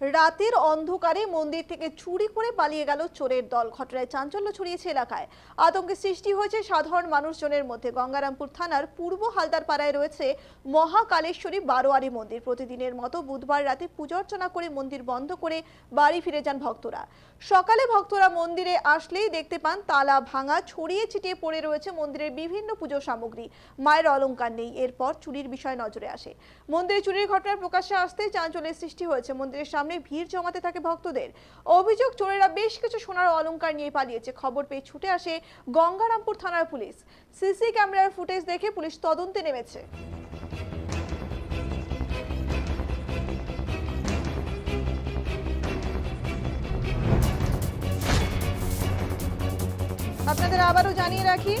রাতের অন্ধকারে মন্দির থেকে চুরি করে পালিয়ে গেল চোরের দল। ঘটনায় চাঞ্চল্য ছড়িয়েছে এলাকায়। আতঙ্কের সৃষ্টি হয়েছে সাধারণ মানুষজনের মধ্যে। গঙ্গারামপুর থানার পূর্ব হালদার পাড়ায় রয়েছে মহাকালেশ্বরী বারোয়ারি মন্দির। প্রতিদিনের মতো বুধবার রাতে পূজার্চনা করে মন্দির বন্ধ করে বাড়ি ফিরে যান ভক্তরা। সকালে ভক্তরা মন্দিরে আসলেই দেখতে পান তালা ভাঙা, ছড়িয়ে ছিটিয়ে পড়ে রয়েছে মন্দিরের বিভিন্ন পুজো সামগ্রী। মায়ের অলংকার নেই। এরপর চুরির বিষয় নজরে আসে। মন্দিরে চুরির ঘটনার প্রকাশ্যে আসতে চাঞ্চল্যের সৃষ্টি হয়েছে। মন্দিরের সামনে ভিড় জমাতে থাকে ভক্তদের। অভিযোগ, চোরেরা বেশ কিছু সোনার অলংকার নিয়ে পালিয়েছে। খবর পেয়ে ছুটে আসে গঙ্গারামপুর থানার পুলিশ। সিসি ক্যামেরার ফুটেজ দেখে পুলিশ তদন্তে নেমেছে। আপনাদের আবারও জানিয়ে রাখি,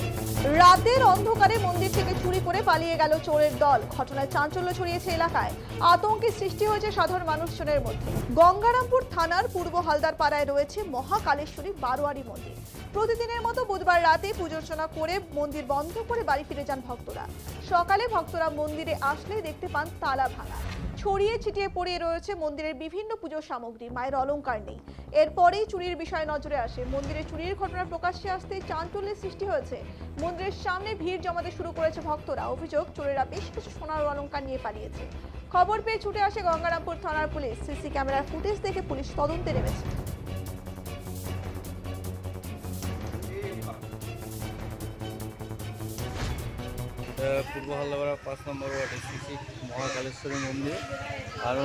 রাতের অন্ধকারে মন্দির থেকে চুরি করে পালিয়ে গেল চোরের দল। ঘটনায় চাঞ্চল্য ছড়িয়েছে এলাকায়। আতঙ্কের সৃষ্টি হয়েছে সাধারণ মানুষজনের মধ্যে। গঙ্গারামপুর থানার পূর্ব হালদার পাড়ায় রয়েছে মহাকালেশ্বরী বারোয়ারি মন্দির। প্রতিদিনের মতো বুধবার রাতে পুজোর্চনা করে মন্দির বন্ধ করে বাড়ি ফিরে যান ভক্তরা। সকালে ভক্তরা মন্দিরে আসলে দেখতে পান তালা ভাঙা। ছড়িয়ে ছিটিয়ে পড়ে রয়েছে মন্দিরের বিভিন্ন পুজো সামগ্রী। মায়ের অলঙ্কার নেই। এরপরেই চুরির বিষয় নজরে আসে। মন্দিরে চুরির ঘটনা প্রকাশ্যে আসতে চাঞ্চল্যের সৃষ্টি হয়েছে। মন্দিরের সামনে ভিড় জমাতে শুরু করেছে ভক্তরা। অভিযোগ, চোরেরা বেশ কিছু সোনার অলঙ্কার নিয়ে পালিয়েছে। খবর পেয়ে ছুটে আসে গঙ্গারামপুর থানার পুলিশ। সিসি ক্যামেরার ফুটেজ দেখে পুলিশ তদন্তে নেমেছে। পূর্ব হালদাপাড়া পাঁচ নম্বর ওয়ার্ডে শ্রী মহাকালেশ্বরী মন্দির।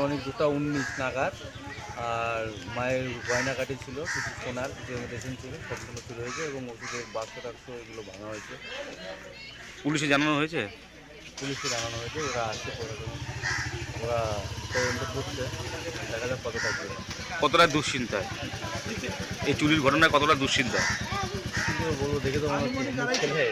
অনেক দুটা উনিশ নাগাদ। আর মায়ের গয়নাকাটি ছিল কিছু সোনার কিছু ইমিটেশন ছিল সবগুলো চুরি হয়েছে এবং ওষুধের বাক্স টাক্স এগুলো ভাঙা হয়েছে। পুলিশে জানানো হয়েছে? পুলিশকে জানানো হয়েছে ওরা আসছে পরে। ওরা তদন্ত করছে দেখা যাক কতটা। কতটা দুশ্চিন্তায় এই চুরির ঘটনায় কতটা দুশ্চিন্তা? বলব দেখে তো হয়ে